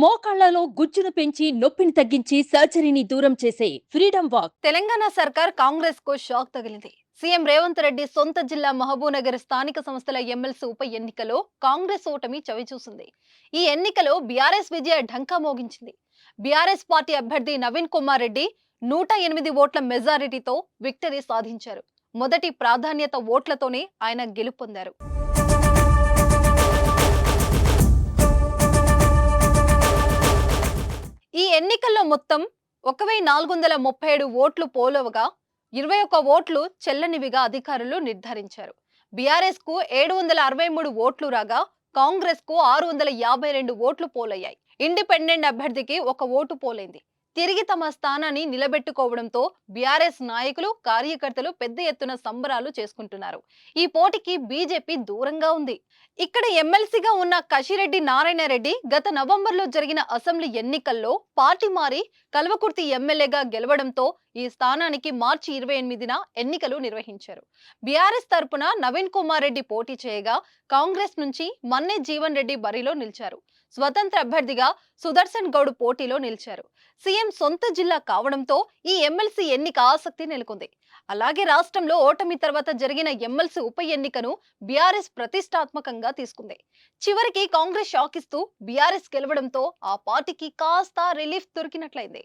మోకాళ్ళలో గుజ్జును పెంచి నొప్పిని తగ్గించి సర్జరీని దూరం చేసే ఫ్రీడమ్ వాక్. తెలంగాణ సర్కార్ కాంగ్రెస్కు షాక్ తగిలింది. సీఎం రేవంత్ రెడ్డి సొంత జిల్లా మహబూబ్నగర్ స్థానిక సంస్థల ఎమ్మెల్సీ ఉప ఎన్నికలో కాంగ్రెస్ ఓటమి చవిచూసింది. ఈ ఎన్నికలో బీఆర్ఎస్ విజయ ఢంకా మోగించింది. బీఆర్ఎస్ పార్టీ అభ్యర్థి నవీన్ కుమార్ రెడ్డి నూట ఎనిమిది ఓట్ల మెజారిటీతో విక్టరీ సాధించారు. మొదటి ప్రాధాన్యత ఓట్లతోనే ఆయన గెలుపొందారు. ఎన్నికల్లో మొత్తం ఒక వెయ్యి నాలుగు వందల ముప్పై ఏడు ఓట్లు పోలవగా ఇరవై ఒక్క ఓట్లు చెల్లనివిగా అధికారులు నిర్ధారించారు. బీఆర్ఎస్కు ఏడు వందల అరవై మూడు ఓట్లు రాగా కాంగ్రెస్కు ఆరు వందల యాభై రెండు ఓట్లు పోలయ్యాయి. ఇండిపెండెంట్ అభ్యర్థికి ఒక ఓటు పోలైంది. తిరిగి తమ స్థానాన్ని నిలబెట్టుకోవడంతో బీఆర్ఎస్ నాయకులు కార్యకర్తలు పెద్ద ఎత్తున సంబరాలు చేసుకుంటున్నారు. ఈ పోటీకి బీజేపీ దూరంగా ఉంది. ఇక్కడ ఎమ్మెల్సీగా ఉన్న కశిరెడ్డి నారాయణ రెడ్డి గత నవంబర్లో జరిగిన అసెంబ్లీ ఎన్నికల్లో పార్టీ మారి కల్వకుర్తి ఎమ్మెల్యేగా గెలవడంతో ఈ స్థానానికి మార్చి ఇరవై ఎనిమిదిన ఎన్నికలు నిర్వహించారు. బీఆర్ఎస్ తరపున నవీన్ కుమార్ రెడ్డి పోటీ చేయగా కాంగ్రెస్ నుంచి మన్నే జీవన్ రెడ్డి బరిలో నిలిచారు. స్వతంత్ర అభ్యర్థిగా సుదర్శన్ గౌడ్ పోటీలో నిలిచారు. సీఎం సొంత జిల్లా కావడంతో ఈ ఎమ్మెల్సీ ఎన్నిక ఆసక్తి నెలకొంది. అలాగే రాష్ట్రంలో ఓటమి తర్వాత జరిగిన ఎమ్మెల్సీ ఉప ఎన్నికను బీఆర్ఎస్ ప్రతిష్టాత్మకంగా తీసుకుంది. చివరికి కాంగ్రెస్ షాకిస్తూ బీఆర్ఎస్ గెలవడంతో ఆ పార్టీకి కాస్త రిలీఫ్ దొరికినట్లయింది.